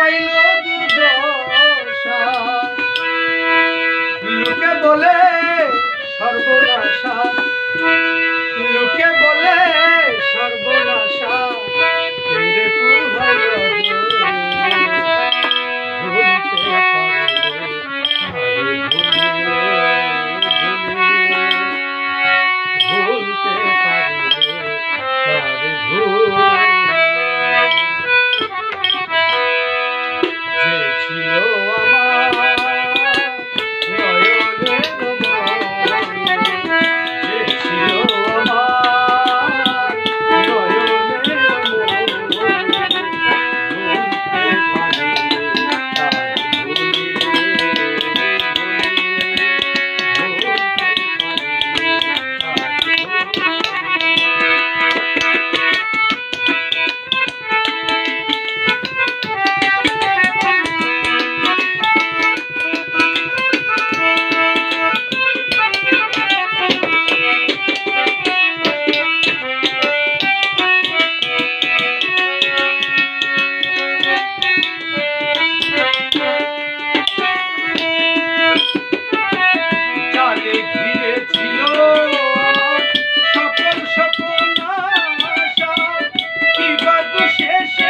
ঘটাইল দুর্দশা। লোকে বলে সর্বনাশা। বাদ